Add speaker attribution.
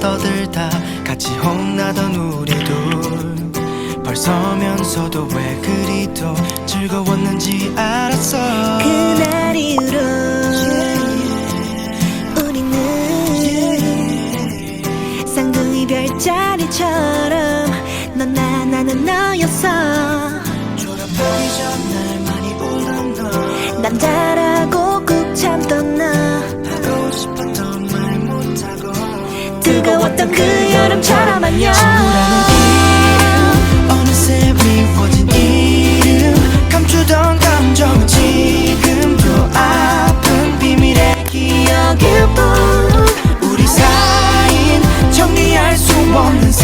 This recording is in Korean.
Speaker 1: 떠들다 같이 혼나던 우리 둘. 벌써면서도 왜 그리도 즐거웠는지 알았어.
Speaker 2: 그날 이후로 우리는 쌍둥이 별자리처럼 넌 나 나는 너였어.
Speaker 1: 졸업하기 전 날 많이 울던 너
Speaker 2: 남자라고 꾹 참던 너 뜨거웠던 그 여름처럼 안녕